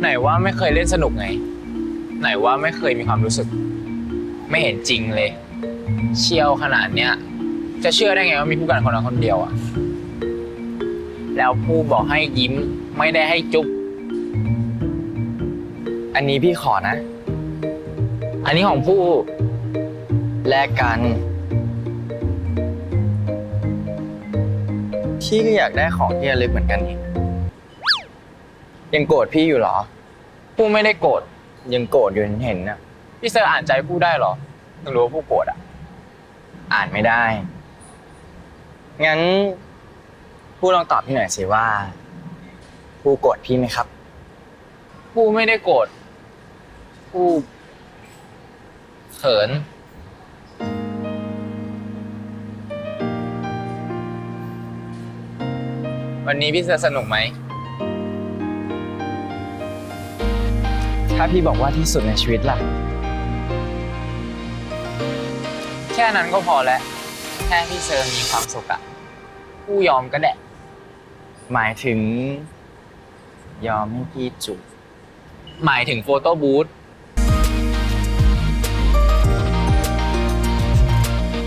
ไหนว่าไม่เคยเล่นสนุกไง ไหนว่าไม่เคยมีความรู้สึก ไม่เห็นจริงเลย เชี่ยวขนาดเนี้ยจะเชื่อได้ไงว่ามีผู้กันคนนั้นคนเดียวอะแล้วผู้บอกให้ยิ้มไม่ได้ให้จุ๊บอันนี้พี่ขอนะ อันนี้ของผู้แลกกันพี่ก็อยากได้ของที่ระลึกเหมือนกันนี่ ยังโกรธพี่อยู่เหรอ ผู้ไม่ได้โกรธยังโกรธอยู่เห็นนะพี่เซอร์อ่านใจผู้ได้เหรอถึงรู้ว่าผู้โกรธอะ อ่านไม่ได้ งั้น ผู้ลองตอบพี่หน่อยสิว่า ผู้โกรธพี่ไหมครับ ผู้ไม่ได้โกรธผู้เขิน วันนี้พี่เซอร์สนุกไหม ถ้าพี่บอกว่าที่สุดในชีวิตล่ะ แค่นั้นก็พอแล้ว แค่พี่เซอร์มีความสุขอะผู้ยอมก็แดะหมายถึง ยอมให้พี่จุบหมายถึงโฟโต้บูธ